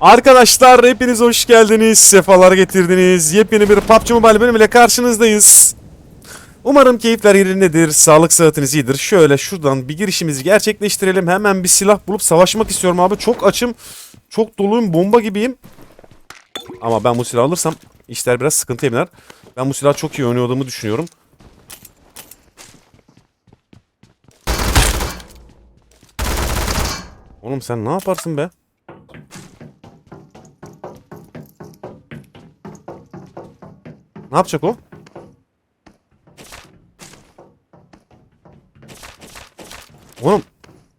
Arkadaşlar hepiniz hoş geldiniz. Sefalar getirdiniz. Yepyeni bir PUBG Mobile bölümüyle karşınızdayız. Umarım keyifler yerindedir. Sağlık sıhhatiniz iyidir. Şöyle şuradan bir girişimizi gerçekleştirelim. Hemen bir silah bulup savaşmak istiyorum abi. Çok açım. Çok doluyum. Bomba gibiyim. Ama ben bu silahı alırsam işler biraz sıkıntıya biner. Ben bu silahı çok iyi oynadığımı düşünüyorum. Oğlum sen ne yaparsın be? Ne yapacak o? Oğlum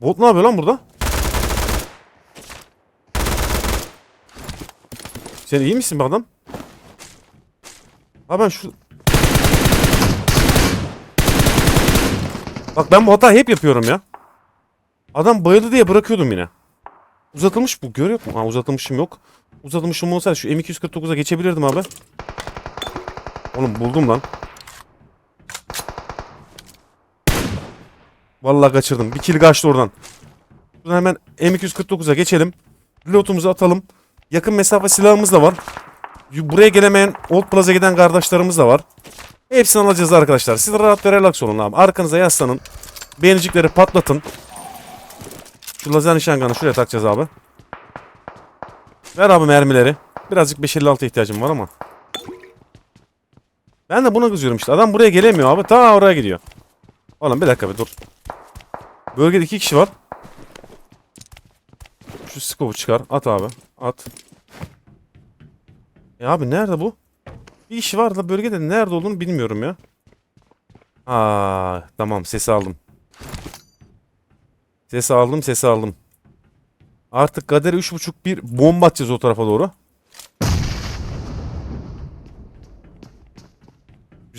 bot ne yapıyor lan burada? Sen iyi misin be adam? Ha ben şu... Bak ben bu hatayı hep yapıyorum ya. Adam bayıldı diye bırakıyordum yine. Uzatılmış bu görüyor musun? Ha uzatılmışım yok. Uzatılmışım olsaydı şu M249'a geçebilirdim abi. Oğlum buldum lan. Vallahi kaçırdım. Bir kill kaçtı oradan. Buradan hemen M249'a geçelim. Reload'umuzu atalım. Yakın mesafe silahımız da var. Buraya gelemeyen Old Plaza giden kardeşlerimiz de var. Hepsini alacağız arkadaşlar. Siz rahat ve relax olun abi. Arkanıza yaslanın. Beğenicikleri patlatın. Şu lazer nişanganı şuraya takacağız abi. Ver abi mermileri. Birazcık 556 ihtiyacım var ama. Ben de buna kızıyorum işte. Adam buraya gelemiyor abi. Ta oraya gidiyor. Oğlum bir dakika bir dur. Bölgede iki kişi var. Şu scope'u çıkar. At abi. At. E abi nerede bu? Bir kişi var da bölgede nerede olduğunu bilmiyorum ya. Aa tamam sesi aldım. Sesi aldım sesi aldım. Artık Kader'e 3.5 bir bomba atacağız o tarafa doğru.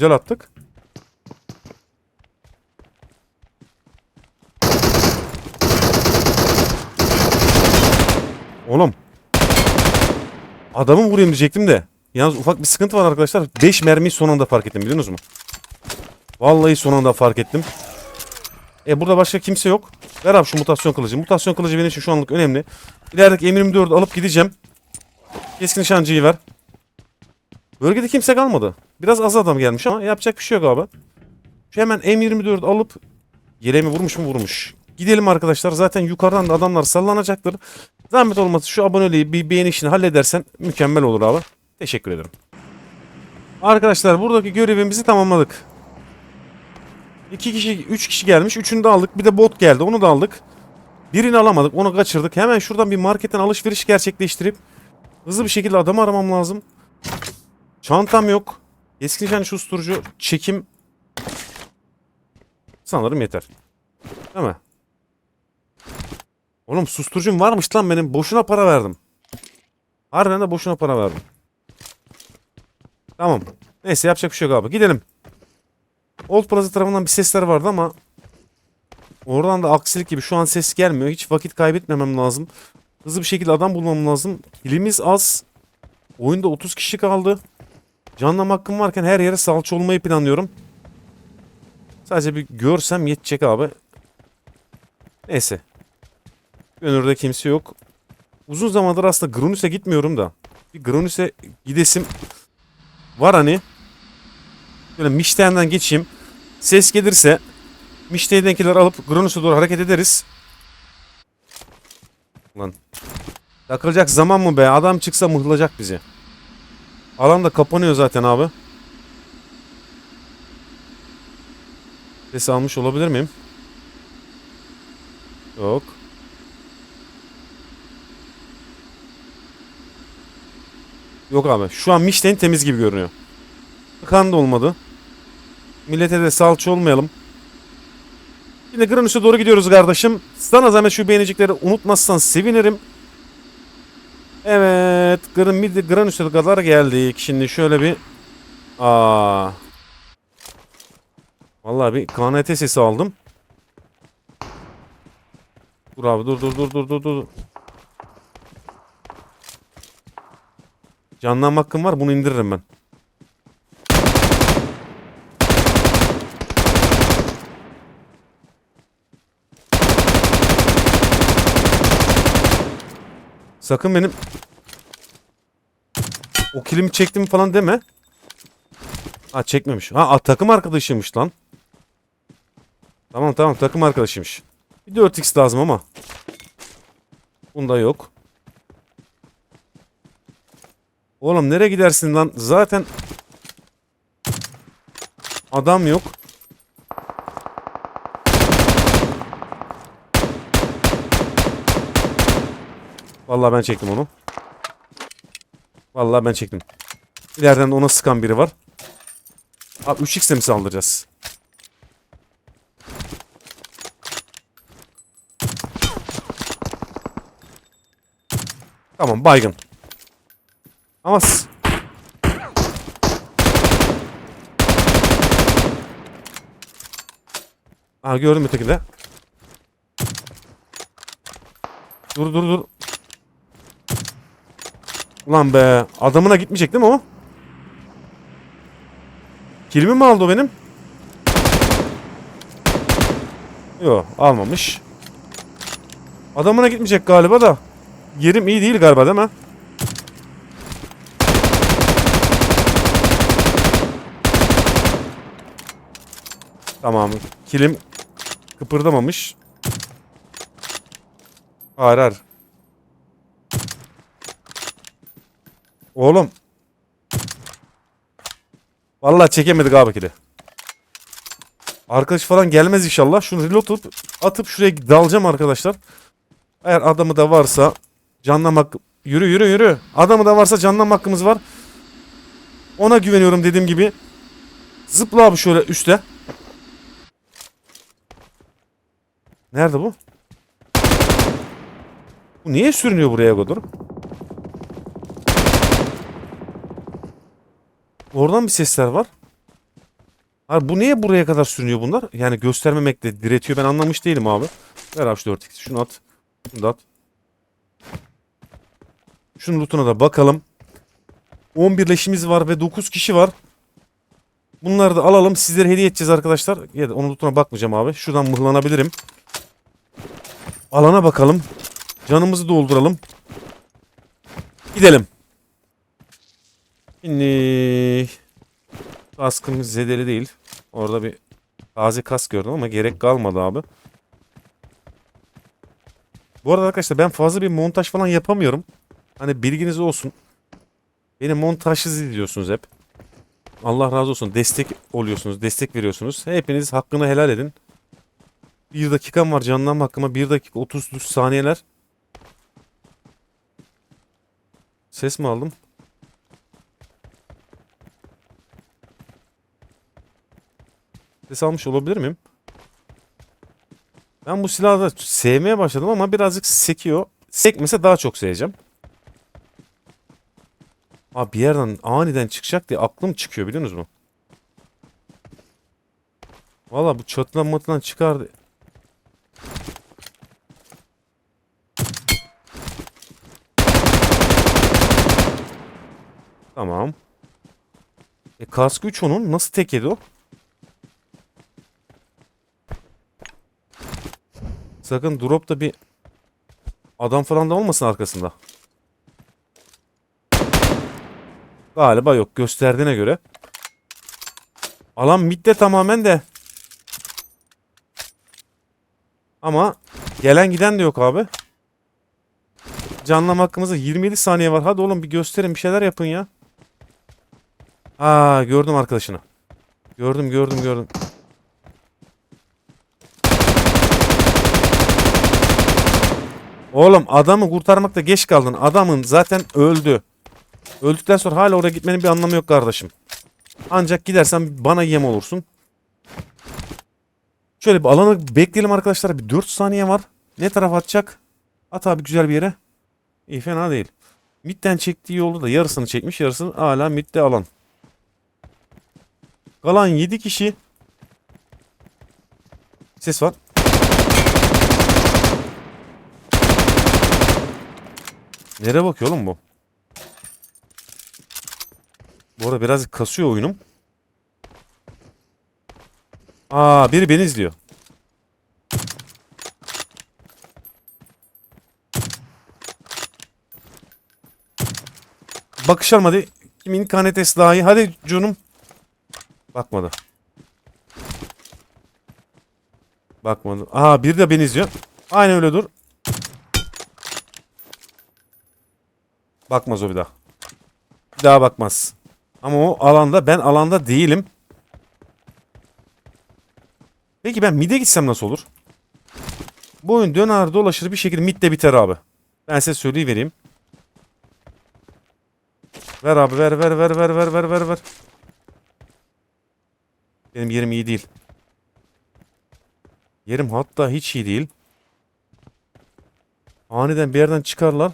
Güzel attık. Oğlum. Adamı vurayım diyecektim de. Yalnız ufak bir sıkıntı var arkadaşlar. 5 mermiyi son anda fark ettim biliyorsunuz mu? Vallahi son anda fark ettim. E burada başka kimse yok. Ver abi şu mutasyon kılıcı. Mutasyon kılıcı benim için şu anlık önemli. İlerideki M24'ü alıp gideceğim. Keskin nişancıyı ver. Bölgede kimse kalmadı. Biraz az adam gelmiş ama yapacak bir şey yok abi. Şu hemen M24 alıp yere mi vurmuş mu vurmuş. Gidelim arkadaşlar. Zaten yukarıdan da adamlar sallanacaktır. Zahmet olması şu aboneliği bir beğeni işini halledersen mükemmel olur abi. Teşekkür ederim. Arkadaşlar buradaki görevimizi tamamladık. İki kişi, üç kişi gelmiş. Üçünü de aldık. Bir de bot geldi. Onu da aldık. Birini alamadık. Onu kaçırdık. Hemen şuradan bir marketten alışveriş gerçekleştirip hızlı bir şekilde adamı aramam lazım. Çantam yok. Eski nişan susturucu, çekim sanırım yeter. Değil mi? Oğlum susturucum varmış lan benim. Boşuna para verdim. Harbiden de boşuna para verdim. Tamam. Neyse yapacak bir şey yok abi. Gidelim. Old Plaza tarafından bir sesler vardı ama oradan da aksilik gibi şu an ses gelmiyor. Hiç vakit kaybetmemem lazım. Hızlı bir şekilde adam bulmam lazım. Pilimiz az. Oyunda 30 kişi kaldı. Canlam hakkım varken her yere salça olmayı planlıyorum. Sadece bir görsem yetecek abi. Neyse. Önürde kimse yok. Uzun zamandır aslında Grunus'e gitmiyorum da. Bir Grunus'e gidesim var hani. Böyle Mişten'den geçeyim. Ses gelirse Mişten'denkileri alıp Grunus'a doğru hareket ederiz. Lan. Takılacak zaman mı be? Adam çıksa mıhlayacak bizi. Alan da kapanıyor zaten abi. Ses almış olabilir miyim? Yok. Yok abi. Şu an Michelin temiz gibi görünüyor. Kan da olmadı. Millete de salça olmayalım. Yine Granus'a doğru gidiyoruz kardeşim. Sana zahmet şu beğenicikleri unutmazsan sevinirim. Evet. Gran Granus'a kadar geldik. Şimdi şöyle bir... Aa. Vallahi bir KNT sesi aldım. Dur abi dur dur dur dur dur dur. Canlanma hakkım var bunu indiririm ben. Sakın benim O kilimi çektim falan deme. Ha çekmemiş. Ha takım arkadaşıymış lan. Tamam tamam takım arkadaşıymış. Bir 4x lazım ama. Bunda yok. Oğlum nereye gidersin lan? Zaten adam yok. Vallahi ben çektim onu. Vallahi ben çektim. İleriden de ona sıkan biri var. Abi 3x'le mi saldıracağız? Tamam baygın. Ama Aha gördüm ötekinde. Dur dur dur. Ulan be. Adamına gitmeyecek değil mi o? Kilimi mi aldı o benim? Yo almamış. Adamına gitmeyecek galiba da. Yerim iyi değil galiba değil mi? Tamam. Kilim kıpırdamamış. Hayır Oğlum. Vallahi çekemedik abi kili. Arkadaş falan gelmez inşallah. Şunu reload atıp, atıp şuraya dalacağım arkadaşlar. Eğer adamı da varsa canlamak yürü yürü yürü. Adamı da varsa canlanma hakkımız var. Ona güveniyorum dediğim gibi. Zıpla abi şöyle üste. Nerede bu? Bu niye sürünüyor buraya kadar? Oradan bir sesler var. Abi bu niye buraya kadar sürünüyor bunlar? Yani göstermemekle diretiyor ben anlamış değilim abi. Ver abi şu 4x şunu at. Şunu da at. Şunun lootuna da bakalım. 11 leşimiz var ve 9 kişi var. Bunları da alalım. Sizlere hediye edeceğiz arkadaşlar. Ya da onun lootuna bakmayacağım abi. Şuradan mıhlanabilirim. Alana bakalım. Canımızı dolduralım. Gidelim. Şimdi kaskım zedeli değil. Orada bir taze kask gördüm ama gerek kalmadı abi. Bu arada arkadaşlar ben fazla bir montaj falan yapamıyorum. Hani bilginiz olsun. Beni montajsız izliyorsunuz hep. Allah razı olsun. Destek oluyorsunuz. Destek veriyorsunuz. Hepiniz hakkını helal edin. Bir dakikam var canlanma hakkıma. 1 dakika 30 saniyeler. Ses mi aldım? Ses almış olabilir miyim? Ben bu silahı da sevmeye başladım ama birazcık sekiyor. Sekmese daha çok seveceğim. Abi bir yerden aniden çıkacak diye aklım çıkıyor biliyorsunuz mu? Valla bu çatıdan matıdan çıkardı. Tamam. E kask 3 onun. Nasıl tek yedi o? Sakın dropta bir adam falan da olmasın arkasında. Galiba yok gösterdiğine göre. Alan midde tamamen de. Ama gelen giden de yok abi. Canlama hakkımızda 27 saniye var. Hadi oğlum bir gösterin bir şeyler yapın ya. Aa gördüm arkadaşını. Gördüm gördüm gördüm. Oğlum adamı kurtarmakta geç kaldın. Adamın zaten öldü. Öldükten sonra hala oraya gitmenin bir anlamı yok kardeşim. Ancak gidersen bana yem olursun. Şöyle bir alanı bekleyelim arkadaşlar. Bir 4 saniye var. Ne taraf atacak? At abi güzel bir yere. İyi fena değil. Midden çektiği yolda da yarısını çekmiş. Yarısını hala midde alan. Kalan 7 kişi. Ses var. Nereye bakıyor oğlum bu? Bu arada biraz kasıyor oyunum. Aa biri beni izliyor. Bakış almadı. Kimin kanetesi daha iyi? Hadi canım. Bakmadı. Bakmadı. Aa bir de beni izliyor. Aynen öyle dur. Bakmaz o bir daha. Bir daha bakmaz. Ama o alanda ben alanda değilim. Peki ben mid'e gitsem nasıl olur? Bu oyun döner dolaşır bir şekilde mid'de biter abi. Ben size söyleyivereyim. Ver abi ver ver ver ver ver ver ver ver. Benim yerim iyi değil. Yerim hatta hiç iyi değil. Aniden bir yerden çıkarlar.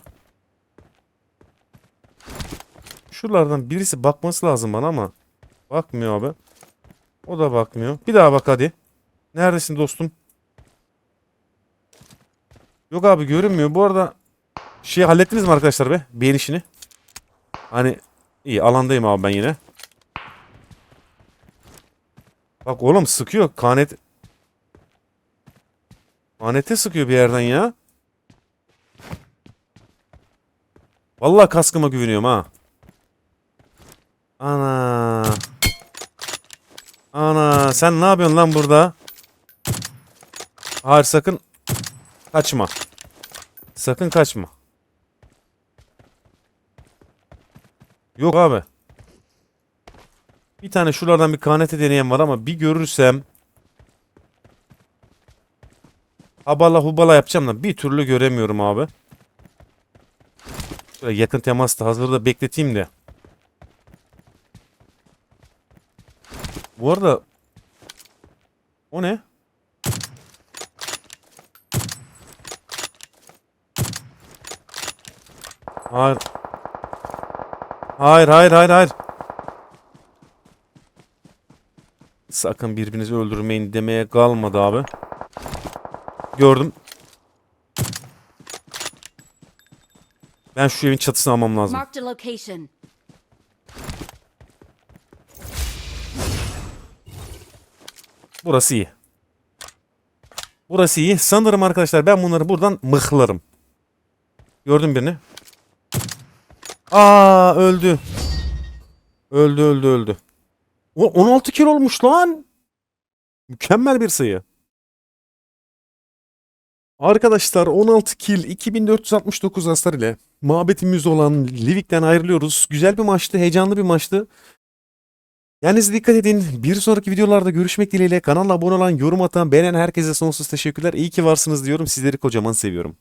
Şuralardan birisi bakması lazım bana ama bakmıyor abi. O da bakmıyor. Bir daha bak hadi. Neredesin dostum? Yok abi görünmüyor. Bu arada şey hallettiniz mi arkadaşlar be? Beğen işini. Hani iyi alandayım abi ben yine. Bak oğlum sıkıyor. Kanet Kanete sıkıyor bir yerden ya. Vallahi kaskıma güveniyorum ha. Ana. Ana sen ne yapıyorsun lan burada? Hayır sakın kaçma. Sakın kaçma. Yok abi. Bir tane şuralardan bir kanete deneyen var ama bir görürsem Habala hubala yapacağım da bir türlü göremiyorum abi. Şöyle yakın temasta hazırda bekleteyim de. Bu arada o ne? Hayır. Hayır hayır hayır hayır. Sakın birbirinizi öldürmeyin demeye kalmadı abi. Gördüm. Ben şu evin çatısını almam lazım. Burası iyi. Burası iyi. Sanırım arkadaşlar ben bunları buradan mıhlarım. Gördün birini. Aa öldü. Öldü öldü öldü. O 16 kilo olmuş lan. Mükemmel bir sayı. Arkadaşlar 16 kill 2469 hasar ile mabetimiz olan Livik'ten ayrılıyoruz. Güzel bir maçtı, heyecanlı bir maçtı. Yalnız dikkat edin. Bir sonraki videolarda görüşmek dileğiyle kanala abone olan, yorum atan, beğenen herkese sonsuz teşekkürler. İyi ki varsınız diyorum. Sizleri kocaman seviyorum.